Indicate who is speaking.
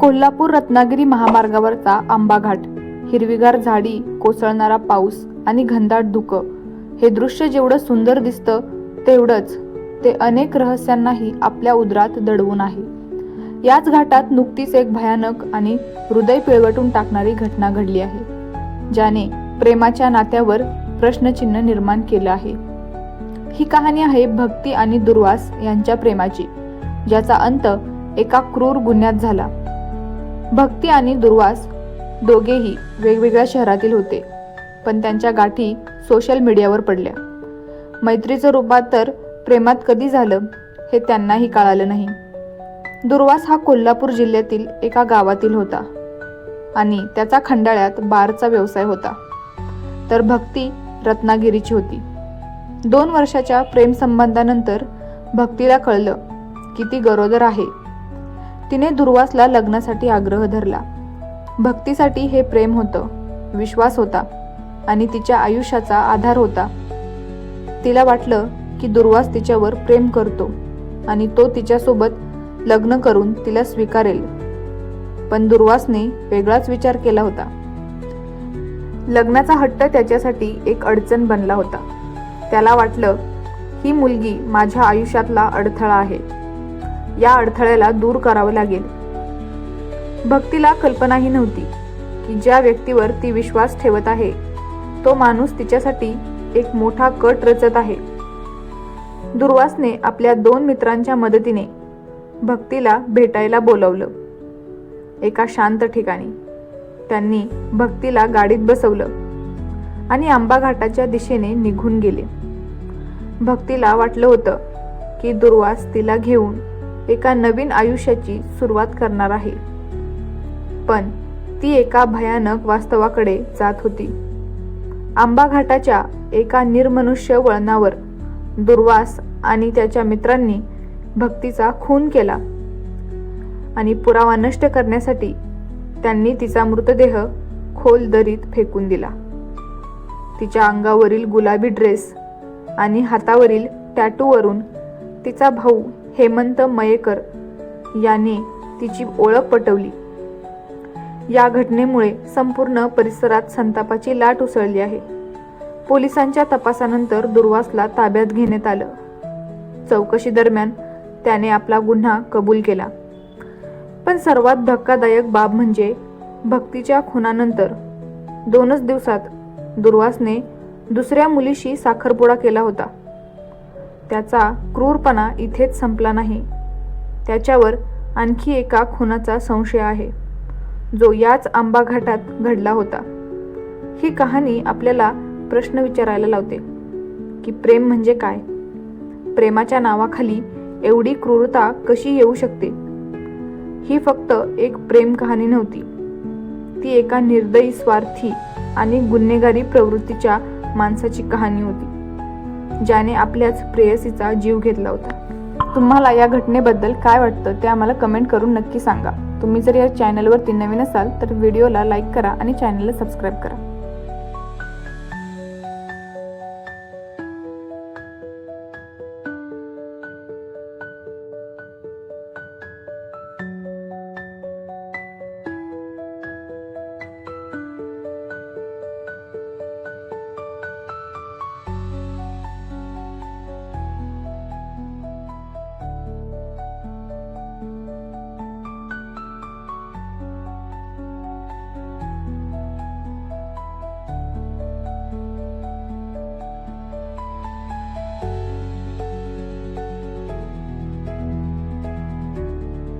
Speaker 1: कोल्हापूर रत्नागिरी महामार्गावरचा आंबा घाट हिरवीगार झाडी कोसळणारा पाऊस आणि घनदाट धुकं. हे दृश्य जेवढं सुंदर दिसतं तेवढंच ते अनेक रहस्यांनाही आपल्या उदरात दडवून आहे. याच घाटात नुकतीच एक भयानक आणि हृदय पिळवटून टाकणारी घटना घडली आहे ज्याने प्रेमाच्या नात्यावर प्रश्नचिन्ह निर्माण केलं आहे. ही कहाणी आहे भक्ती आणि दुर्वास यांच्या प्रेमाची ज्याचा अंत एका क्रूर गुन्ह्यात झाला. भक्ती आणि दुर्वास दोघेही वेगवेगळ्या शहरातील होते पण त्यांच्या गाठी सोशल मीडियावर पडल्या. मैत्रीचं रूपात तर प्रेमात कधी झालं हे त्यांनाही कळालं नाही. दुर्वास हा कोल्हापूर जिल्ह्यातील एका गावातील होता आणि त्याचा खंडाळ्यात बारचा व्यवसाय होता. तर भक्ती रत्नागिरीची होती. दोन वर्षाच्या प्रेमसंबंधानंतर भक्तीला कळलं की ती गरोदर आहे. तिने दुर्वासला लग्नासाठी आग्रह धरला. भक्तीसाठी हे प्रेम होतं विश्वास होता आणि तिच्या आयुष्याचा आधार होता. तिला वाटलं की दुर्वास तिच्यावर प्रेम करतो आणि तो तिच्यासोबत लग्न करून तिला स्वीकारेल. पण दुर्वासने वेगळाच विचार केला होता. लग्नाचा हट्ट त्याच्यासाठी एक अडचण बनला होता. त्याला वाटलं ही मुलगी माझ्या आयुष्यातला अडथळा आहे. या अडथळ्याला दूर करावं लागेल. भक्तीला कल्पनाही नव्हती की ज्या व्यक्तीवर ती विश्वास ठेवत आहे तो माणूस तिच्यासाठी एक मोठा कट रचत आहे. दुर्वासने आपल्या दोन मित्रांच्या मदतीने भक्तीला भेटायला बोलवलं. एका शांत ठिकाणी त्यांनी भक्तीला गाडीत बसवलं आणि आंबा घाटाच्या दिशेने निघून गेले. भक्तीला वाटलं होतं की दुर्वास तिला घेऊन एका नवीन आयुष्याची सुरुवात करणार आहे. पण ती एका भयानक वास्तवाकडे जात होती. आंबा घाटाच्या एका निर्मनुष्य वळणावर दुर्वास आणि त्याच्या मित्रांनी भक्तीचा खून केला आणि पुरावा नष्ट करण्यासाठी त्यांनी तिचा मृतदेह खोल दरीत फेकून दिला. तिच्या अंगावरील गुलाबी ड्रेस आणि हातावरील टॅटूवरून तिचा भाऊ हेमंत मयेकर याने तिची ओळख पटवली. या घटनेमुळे संपूर्ण परिसरात संतापाची लाट उसळली आहे. पोलिसांच्या तपासानंतर दुर्वासला ताब्यात घेण्यात आलं. चौकशी दरम्यान त्याने आपला गुन्हा कबूल केला. पण सर्वात धक्कादायक बाब म्हणजे भक्तीच्या खुनानंतर दोनच दिवसात दुर्वासने दुसऱ्या मुलीशी साखरपुडा केला होता. त्याचा क्रूरपणा इथेच संपला नाही. त्याच्यावर आणखी एका खुनाचा संशय आहे. जो याच आंबा घाटात घडला होता. ही कहाणी आपल्याला प्रश्न विचारायला लावते की प्रेम म्हणजे काय? प्रेमाच्या नावाखाली एवढी क्रूरता कशी येऊ शकते? ही फक्त एक प्रेम कहाणी नव्हती. ती एका निर्दयी स्वार्थी आणि गुन्हेगारी प्रवृत्तीच्या माणसाची कहाणी होती. ज्याने आपल्याच प्रेयसीचा जीव घेतला होता. तुम्हाला या घटनेबद्दल काय वाटतं ते आम्हाला कमेंट करून नक्की सांगा. तुम्ही जर या चॅनलवरती नवीन असाल तर व्हिडिओला लाईक करा आणि चॅनलला सबस्क्राईब करा.